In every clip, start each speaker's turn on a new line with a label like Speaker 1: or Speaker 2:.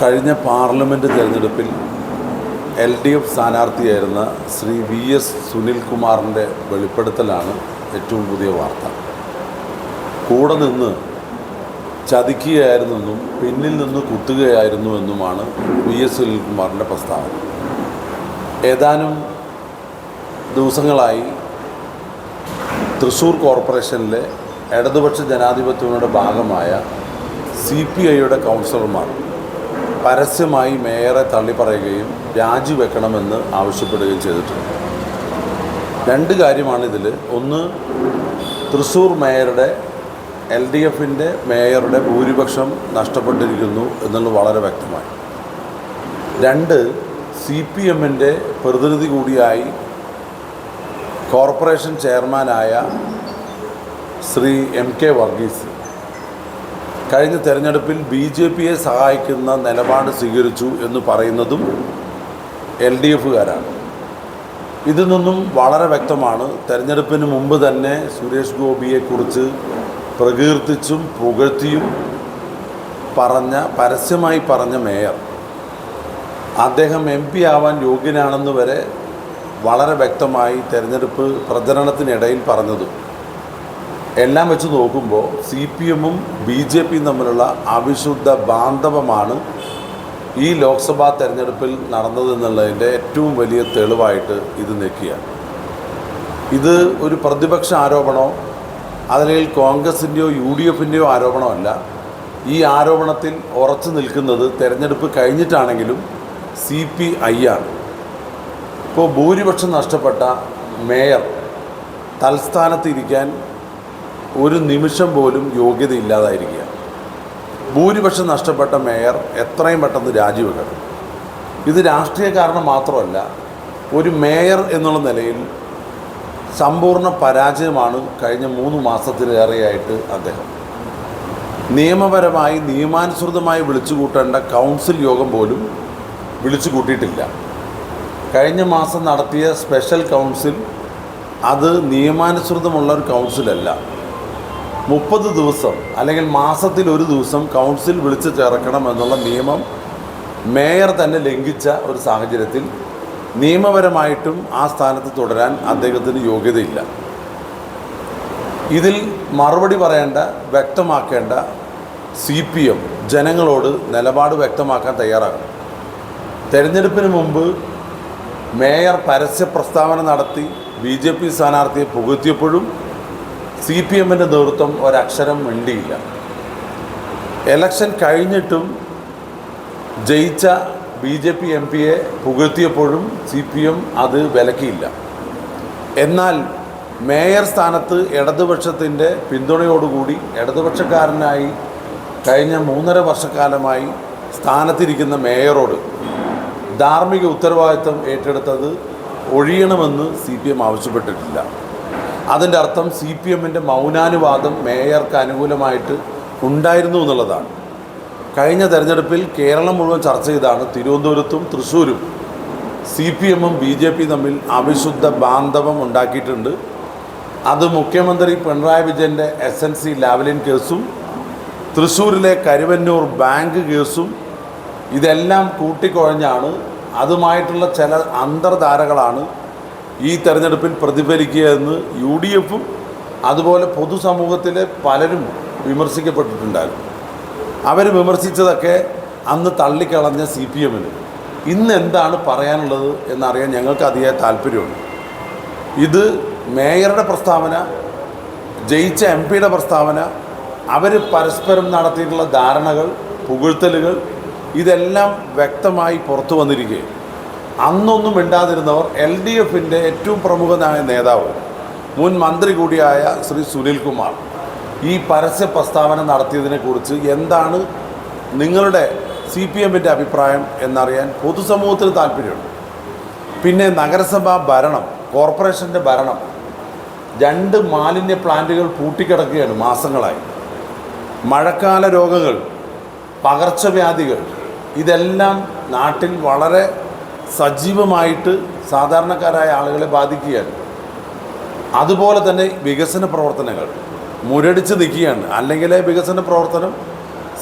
Speaker 1: കഴിഞ്ഞ പാർലമെന്റ് തിരഞ്ഞെടുപ്പിൽ L D F സ്ഥാനാർത്ഥിയായിരുന്ന ശ്രീ വി എസ് സുനിൽകുമാറിന്റെ വെളിപ്പെടുത്തലാണ് ഏറ്റവും പുതിയ വാർത്ത. കൂടെ നിന്ന് ചതിക്കുകയായിരുന്നെന്നും പിന്നിൽ നിന്ന് കുത്തുകയായിരുന്നു എന്നുമാണ് വി എസ് സുനിൽകുമാറിന്റെ പ്രസ്താവന. ഏതാനും ദിവസങ്ങളായി തൃശ്ശൂർ കോർപ്പറേഷനിലെ ഇടതുപക്ഷ ജനാധിപത്യങ്ങളുടെ ഭാഗമായ സി പി ഐയുടെ കൗൺസിലർമാർ പരസ്യമായി മേയറെ തള്ളിപ്പറയുകയും രാജിവെക്കണമെന്ന് ആവശ്യപ്പെടുകയും ചെയ്തിട്ടുണ്ട്. രണ്ട് കാര്യമാണ് ഇതിൽ ഒന്ന് തൃശ്ശൂർ മേയറുടെ എൽ ഡി എഫിന്റെ മേയറുടെ ഭൂരിപക്ഷം നഷ്ടപ്പെട്ടിരിക്കുന്നു എന്നുള്ളത് വളരെ വ്യക്തമായി. രണ്ട് സി പി എമ്മിന്റെ പ്രതിനിധി കൂടിയായി കോർപ്പറേഷൻ ചെയർമാനായ ശ്രീ എം കെ വർഗീസ് കഴിഞ്ഞ തെരഞ്ഞെടുപ്പിൽ ബി ജെ പിയെ സഹായിക്കുന്ന നിലപാട് സ്വീകരിച്ചു എന്ന് പറയുന്നതും എൽ ഡി എഫുകാരാണ്. ഇതിൽ നിന്നും വളരെ വ്യക്തമാണ് തെരഞ്ഞെടുപ്പിന് മുമ്പ് തന്നെ സുരേഷ് ഗോപിയെക്കുറിച്ച് പ്രകീർത്തിച്ചും പുകഴ്ത്തിയും പറഞ്ഞ പരസ്യമായി പറഞ്ഞ മേയർ. അദ്ദേഹം എം പി ആവാൻ യോഗ്യനാണെന്ന് വരെ വളരെ വ്യക്തമായി തെരഞ്ഞെടുപ്പ് പ്രചരണത്തിനിടയിൽ പറഞ്ഞതും എല്ലാം വെച്ച് നോക്കുമ്പോൾ സി പി എമ്മും ബി ജെ പിയും തമ്മിലുള്ള അവിശുദ്ധ ബാന്ധവമാണ് ഈ ലോക്സഭാ തെരഞ്ഞെടുപ്പിൽ നടന്നതെന്നുള്ളതിന്റെ ഏറ്റവും വലിയ തെളിവായിട്ട് ഇത് നിൽക്കുകയാണ് ഇത് ഒരു പ്രതിപക്ഷ ആരോപണമോ അതല്ലെങ്കിൽ കോൺഗ്രസിന്റെയോ യു ഡി എഫിന്റെയോ ആരോപണമല്ല ഈ ആരോപണത്തിൽ ഉറച്ചു നിൽക്കുന്നത് തെരഞ്ഞെടുപ്പ് കഴിഞ്ഞിട്ടാണെങ്കിലും സി പി ഐ ആണ്. ഇപ്പോൾ ഭൂരിപക്ഷം നഷ്ടപ്പെട്ട മേയർ തൽസ്ഥാനത്ത് ഇരിക്കാൻ ഒരു നിമിഷം പോലും യോഗ്യത ഇല്ലാതായിരിക്കുക ഭൂരിപക്ഷം നഷ്ടപ്പെട്ട മേയർ എത്രയും പെട്ടെന്ന് രാജിവെക്കണം ഇത് രാഷ്ട്രീയ കാരണം മാത്രമല്ല ഒരു മേയർ എന്നുള്ള നിലയിൽ സമ്പൂർണ പരാജയമാണ് കഴിഞ്ഞ മൂന്ന് മാസത്തിലേറെയായിട്ട് അദ്ദേഹം. നിയമപരമായി നിയമാനുസൃതമായി വിളിച്ചു കൂട്ടേണ്ട കൗൺസിൽ യോഗം പോലും വിളിച്ചു കൂട്ടിയിട്ടില്ല കഴിഞ്ഞ മാസം നടത്തിയ സ്പെഷ്യൽ കൗൺസിൽ അത് നിയമാനുസൃതമുള്ള ഒരു കൗൺസിലല്ല. മുപ്പത് ദിവസം അല്ലെങ്കിൽ മാസത്തിൽ ഒരു ദിവസം കൗൺസിൽ വിളിച്ചു ചേർക്കണം എന്നുള്ള നിയമം മേയർ തന്നെ ലംഘിച്ച ഒരു സാഹചര്യത്തിൽ നിയമപരമായിട്ടും ആ സ്ഥാനത്ത് തുടരാൻ അദ്ദേഹത്തിന് യോഗ്യതയില്ല. ഇതിൽ മറുപടി പറയേണ്ട വ്യക്തമാക്കേണ്ട സി പി എം ജനങ്ങളോട് നിലപാട് വ്യക്തമാക്കാൻ തയ്യാറാകണം. തെരഞ്ഞെടുപ്പിന് മുമ്പ് മേയർ പരസ്യ പ്രസ്താവന നടത്തി ബി ജെ പി സ്ഥാനാർത്ഥിയെ പുകഴ്ത്തിയപ്പോഴും സി പി എമ്മിന്റെ നേതൃത്വം ഒരക്ഷരം മിണ്ടിയില്ല. എലക്ഷൻ കഴിഞ്ഞിട്ടും ജയിച്ച ബി ജെ പി എം പിയെ പുകഴ്ത്തിയപ്പോഴും സി പി എം അത് വിലക്കിയില്ല. എന്നാൽ മേയർ സ്ഥാനത്ത് ഇടതുപക്ഷത്തിന്റെ പിന്തുണയോടുകൂടി ഇടതുപക്ഷക്കാരനായി കഴിഞ്ഞ മൂന്നര വർഷക്കാലമായി സ്ഥാനത്തിരിക്കുന്ന മേയറോട് ധാർമ്മിക ഉത്തരവാദിത്വം ഏറ്റെടുത്തത് ഒഴിയണമെന്ന് സി പി എം ആവശ്യപ്പെട്ടിട്ടില്ല. അതിന്റെ അർത്ഥം സി പി എമ്മിന്റെ മൗനാനുവാദം മേയർക്ക് അനുകൂലമായിട്ട് ഉണ്ടായിരുന്നു എന്നുള്ളതാണ്. കഴിഞ്ഞ തെരഞ്ഞെടുപ്പിൽ കേരളം മുഴുവൻ ചർച്ച ചെയ്താണ് തിരുവനന്തപുരത്തും തൃശ്ശൂരും സി പി എമ്മും ബി ജെ പി തമ്മിൽ അവിശുദ്ധ ബാന്ധവം ഉണ്ടാക്കിയിട്ടുണ്ട്. അത് മുഖ്യമന്ത്രി പിണറായി വിജയന്റെ എസ് എൻ സി ലാവലിൻ കേസും തൃശ്ശൂരിലെ കരുവന്നൂർ ബാങ്ക് കേസും ഇതെല്ലാം കൂട്ടിക്കുഴഞ്ഞാണ് അതുമായിട്ടുള്ള ചില അന്തർധാരകളാണ് ഈ തെരഞ്ഞെടുപ്പിൽ പ്രതിഫലിക്കുക എന്ന് യു ഡി എഫും അതുപോലെ പൊതുസമൂഹത്തിലെ പലരും വിമർശിക്കപ്പെട്ടിട്ടുണ്ടായിരുന്നു. അവർ വിമർശിച്ചതൊക്കെ അന്ന് തള്ളിക്കളഞ്ഞ സി പി എമ്മിന്. ഇന്ന് എന്താണ് പറയാനുള്ളത് എന്നറിയാൻ ഞങ്ങൾക്ക് അതിയായ താല്പര്യമുണ്ട്. ഇത് മേയറുടെ പ്രസ്താവന ജയിച്ച എം പിയുടെ പ്രസ്താവന അവർ പരസ്പരം നടത്തിയിട്ടുള്ള ധാരണകൾ പുകഴ്ത്തലുകൾ ഇതെല്ലാം വ്യക്തമായി പുറത്തു വന്നിരിക്കുകയും അന്നൊന്നും മിണ്ടാതിരുന്നവർ എൽ ഡി എഫിന്റെ ഏറ്റവും പ്രമുഖനായ നേതാവ് മുൻ മന്ത്രി കൂടിയായ ശ്രീ സുനിൽകുമാർ ഈ പരസ്യ പ്രസ്താവന നടത്തിയതിനെക്കുറിച്ച് എന്താണ് നിങ്ങളുടെ സി പി എമ്മിന്റെ അഭിപ്രായം എന്നറിയാൻ പൊതുസമൂഹത്തിന് താല്പര്യമുണ്ട്. പിന്നെ നഗരസഭാ ഭരണം കോർപ്പറേഷന്റെ ഭരണം രണ്ട് മാലിന്യ പ്ലാന്റുകൾ പൂട്ടിക്കിടക്കുകയാണ് മാസങ്ങളായി. മഴക്കാല രോഗങ്ങൾ പകർച്ചവ്യാധികൾ ഇതെല്ലാം നാട്ടിൽ വളരെ സജീവമായിട്ട് സാധാരണക്കാരായ ആളുകളെ ബാധിക്കുകയാണ്. അതുപോലെ തന്നെ വികസന പ്രവർത്തനങ്ങൾ മുരടിച്ച് നിൽക്കുകയാണ്. അല്ലെങ്കിൽ വികസന പ്രവർത്തനം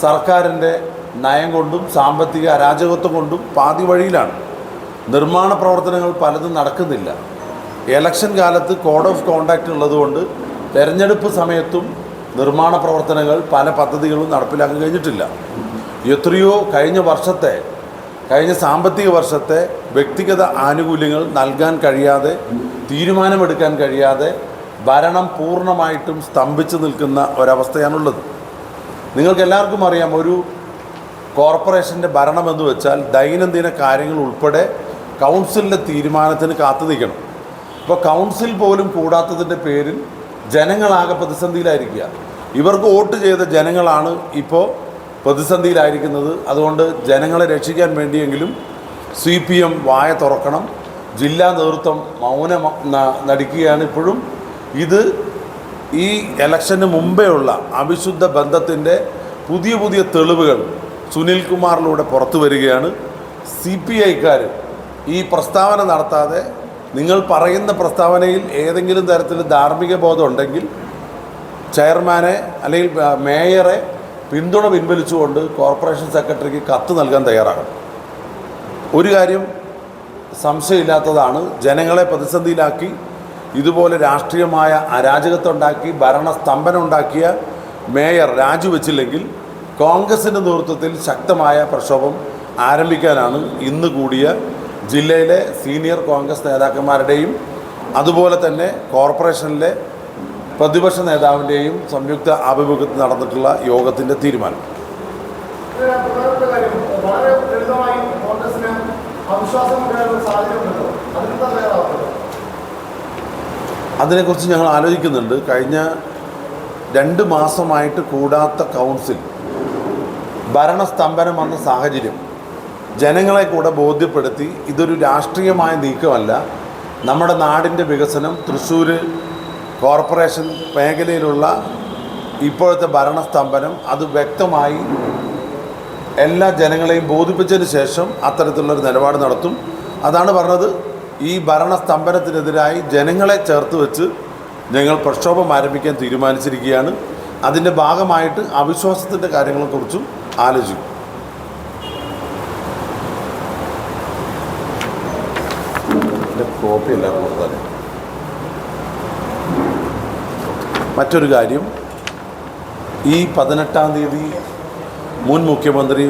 Speaker 1: സർക്കാരിന്റെ നയം കൊണ്ടും സാമ്പത്തിക അരാജകത്വം കൊണ്ടും പാതി വഴിയിലാണ്. നിർമ്മാണ പ്രവർത്തനങ്ങൾ പലതും നടക്കുന്നില്ല. എലക്ഷൻ കാലത്ത് കോഡ് ഓഫ് കോണ്ടാക്റ്റ് ഉള്ളതുകൊണ്ട് തെരഞ്ഞെടുപ്പ് സമയത്തും നിർമ്മാണ പ്രവർത്തനങ്ങൾ പല പദ്ധതികളും നടപ്പിലാക്കാൻ കഴിഞ്ഞിട്ടില്ല. എത്രയോ കഴിഞ്ഞ വർഷത്തെ കഴിഞ്ഞ സാമ്പത്തിക വർഷത്തെ വ്യക്തിഗത ആനുകൂല്യങ്ങൾ നൽകാൻ കഴിയാതെ തീരുമാനമെടുക്കാൻ കഴിയാതെ ഭരണം പൂർണമായിട്ടും സ്തംഭിച്ചു നിൽക്കുന്ന ഒരവസ്ഥയാണുള്ളത്. നിങ്ങൾക്ക് എല്ലാവർക്കും അറിയാം ഒരു കോർപ്പറേഷന്റെ ഭരണം എന്ന് വെച്ചാൽ ദൈനംദിന കാര്യങ്ങൾ ഉൾപ്പെടെ കൗൺസിലിന്റെ തീരുമാനത്തിന് കാത്തു നിൽക്കണം. ഇപ്പോൾ കൗൺസിൽ പോലും കൂടാത്തതിന്റെ പേരിൽ ജനങ്ങളാകെ പ്രതിസന്ധിയിലായിരിക്കുക. ഇവർക്ക് വോട്ട് ചെയ്ത ജനങ്ങളാണ് ഇപ്പോൾ പ്രതിസന്ധിയിലായിരിക്കുന്നത്. അതുകൊണ്ട് ജനങ്ങളെ രക്ഷിക്കാൻ വേണ്ടിയെങ്കിലും സി പി എം വായ തുറക്കണം. ജില്ലാ നേതൃത്വം മൗനം നടിക്കുകയാണ് ഇപ്പോഴും. ഇത് ഈ ഇലക്ഷന് മുമ്പേ ഉള്ള അവിശുദ്ധ ബന്ധത്തിന്റെ പുതിയ പുതിയ തെളിവുകൾ സുനിൽ കുമാറിലൂടെ പുറത്തു വരികയാണ്. സി പി ഐക്കാർ ഈ പ്രസ്താവന നടത്താതെ നിങ്ങൾ പറയുന്ന പ്രസ്താവനയിൽ ഏതെങ്കിലും തരത്തിൽ ധാർമ്മിക ബോധം ഉണ്ടെങ്കിൽ ചെയർമാനെ അല്ലെങ്കിൽ മേയറെ പിന്തുണ പിൻവലിച്ചുകൊണ്ട് കോർപ്പറേഷൻ സെക്രട്ടറിക്ക് കത്ത് നൽകാൻ തയ്യാറാകണം ഒരു കാര്യം സംശയമില്ലാത്തതാണ് ജനങ്ങളെ പ്രതിസന്ധിയിലാക്കി ഇതുപോലെ രാഷ്ട്രീയമായ അരാജകത്വം ഉണ്ടാക്കി ഭരണസ്തംഭനം ഉണ്ടാക്കിയ മേയർ രാജിവെച്ചില്ലെങ്കിൽ കോൺഗ്രസിന്റെ നേതൃത്വത്തിൽ ശക്തമായ പ്രക്ഷോഭം ആരംഭിക്കാനാണ് ഇന്ന് കൂടിയ ജില്ലയിലെ സീനിയർ കോൺഗ്രസ് നേതാക്കന്മാരുടെയും അതുപോലെ തന്നെ കോർപ്പറേഷനിലെ പ്രതിപക്ഷ നേതാവിന്റെയും സംയുക്ത ആഭിമുഖ്യത്തിൽ നടന്നിട്ടുള്ള യോഗത്തിന്റെ തീരുമാനം. അതിനെക്കുറിച്ച് ഞങ്ങൾ ആലോചിക്കുന്നുണ്ട്. കഴിഞ്ഞ രണ്ട് മാസമായിട്ട് കൂടാത്ത കൗൺസിൽ ഭരണസ്തംഭനം വന്ന സാഹചര്യം ജനങ്ങളെ കൂടെ ബോധ്യപ്പെടുത്തി ഇതൊരു രാഷ്ട്രീയമായ നീക്കമല്ല. നമ്മുടെ നാടിന്റെ വികസനം തൃശ്ശൂർ കോർപ്പറേഷൻ മേഖലയിലുള്ള ഇപ്പോഴത്തെ ഭരണസ്തംഭനം അത് വ്യക്തമായി എല്ലാ ജനങ്ങളെയും ബോധിപ്പിച്ചതിന് ശേഷം അത്തരത്തിലുള്ളൊരു നിലപാട് നടത്തും. അതാണ് പറഞ്ഞത് ഈ ഭരണസ്തംഭനത്തിനെതിരായി ജനങ്ങളെ ചേർത്ത് വെച്ച് ഞങ്ങൾ പ്രക്ഷോഭം ആരംഭിക്കാൻ തീരുമാനിച്ചിരിക്കുകയാണ്. അതിന്റെ ഭാഗമായിട്ട് അവിശ്വാസത്തിന്റെ കാര്യങ്ങളെക്കുറിച്ചും ആലോചിക്കും. കോപ്പി എല്ലാവർക്കും കൊടുത്താൽ മറ്റൊരു കാര്യം ഈ പതിനെട്ടാം തീയതി മുൻ മുഖ്യമന്ത്രി